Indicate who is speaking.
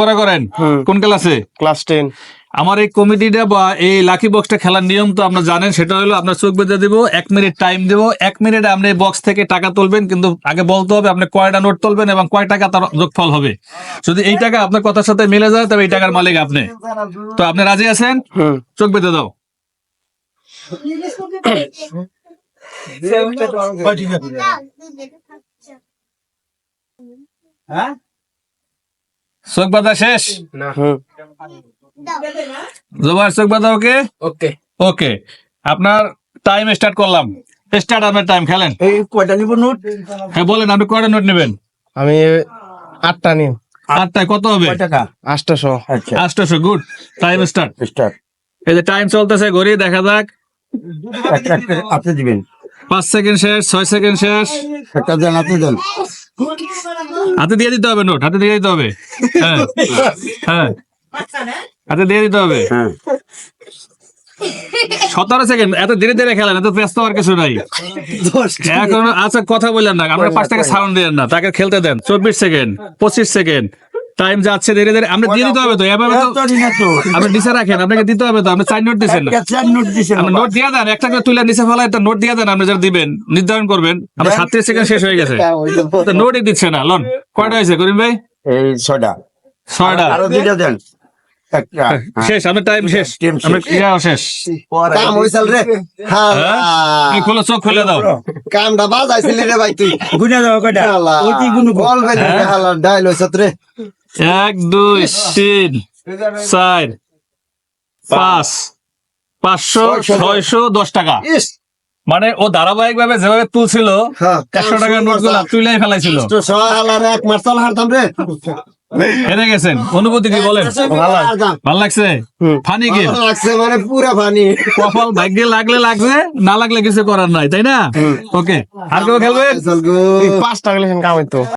Speaker 1: পড়া করেন? কোন ক্লাসে?
Speaker 2: Class ten.
Speaker 1: আমার এই কমিটিটা বা এই লাকি বক্সটা খেলার নিয়ম তো আপনারা জানেন সেটা হলো আপনার চোখ বেঁধে দিব এক মিনিট টাইম দেবো এক মিনিটে আপনি এই বক্স থেকে টাকা তুলবেন কিন্তু আগে বলতে হবে আপনি কয়টা নোট তুলবেন এবং কয় টাকা তার যোগফল হবে। যদি এই টাকা আপনার কথার সাথে মিলে যায় তবে এই টাকার মালিক আপনি। তো আপনি রাজি আছেন? চোখ বেঁধে দাও। চোখ বাঁধা শেষ? জোবার চোখ বাঁধা ওকে?
Speaker 2: ওকে।
Speaker 1: ওকে। আপনার টাইম স্টার্ট করলাম। স্টার্ট আপনার টাইম খেলেন।
Speaker 2: এই কয়টা নিব নোট?
Speaker 1: হ্যাঁ বলেন আপনি কয়টা নোট নেবেন?
Speaker 2: আমি আটটা নিব
Speaker 1: আটটায় কত হবে?
Speaker 3: টাকা?
Speaker 2: আটটাশো
Speaker 3: আচ্ছা।
Speaker 1: আটশো গুড। টাইম স্টার্ট
Speaker 3: স্টার্ট
Speaker 1: এই যে টাইম চলতেছে ঘড়ি দেখা যাক।
Speaker 3: আপনি দিবেন।
Speaker 1: পাঁচ সেকেন্ড শেষ ছয় সেকেন্ড শেষ।
Speaker 3: একটা দেন আপনি দেন।
Speaker 1: হাতে দিয়ে দিতে হবে নোট হাতে দিয়ে দিতে হবে। হ্যাঁ হ্যাঁ। হাতে দিয়ে দিতে হবে।
Speaker 3: হ্যাঁ।
Speaker 1: সতেরো সেকেন্ড এত ধীরে ধীরে খেলেন এত ব্যস্ত হওয়ার কিছু নাই। এখন আচ্ছা কথা বললেন না আমরা পাঁচ টাকা সাউন্ড দিলেন না তাকে খেলতে দেন। চব্বিশ সেকেন্ড পঁচিশ সেকেন্ড টাইম যাচ্ছে ধীরে ধীরে। আমরা দিয়ে দিতে হবে তো এভাবে তো। আপনি নিচে রাখেন আপনাকে দিতে হবে তো আপনি চার নোট দিচ্ছেন
Speaker 3: চার নোট দিছেন
Speaker 1: আপনি নোট দিয়ে দেন একটা করে তুলে নিচে ফেলায় নোট দিয়ে দেন আপনি যারা দিবেন নির্ধারণ করবেন। আমরা সাতত্রিশ সেকেন্ড শেষ হয়ে গেছে। তো। নোটই দিচ্ছে না লন। কয়টা হয়েছে করিম ভাই?
Speaker 3: এই ছয়টা।
Speaker 1: ছয়টা।
Speaker 3: আরও দুইটা দেন। হ্যাঁ।
Speaker 1: শেষ আপনার টাইম শেষ। আমরা ক্রিয়া শেষ।
Speaker 4: কাম হইছাল রে। হ্যাঁ?
Speaker 1: তুমি খুলে চোখ খুলে দাও।
Speaker 4: কামটা বাজাইছিলি রে ভাই তুই।
Speaker 3: গুনা দাও কয়টা? ওইটি গুনু
Speaker 4: বল ভাই হালা ডাইল হইছত রে।
Speaker 1: এক দুই তিন চার পাঁচ পাঁচশো ছয়শো দশ। টাকা। মানে ও ধারাবাহিক ভাবে যেভাবে তুলছিল
Speaker 4: হ্যাঁ
Speaker 1: একশো টাকার নোটগুলা তুলে ফেলাইছিল। হেরে গেছেন। অনুভূতি কি বলেন। ভালো লাগছে। ফানি
Speaker 4: কি? লাগছে মানে পুরা পানি
Speaker 1: কপাল ভাগ্যে লাগলে লাগছে না লাগলে কিছু করার নাই তাই না? ওকে আর কেউ খেলবেন
Speaker 4: চল গো।
Speaker 2: পাঁচটা গেলে কাম হইতো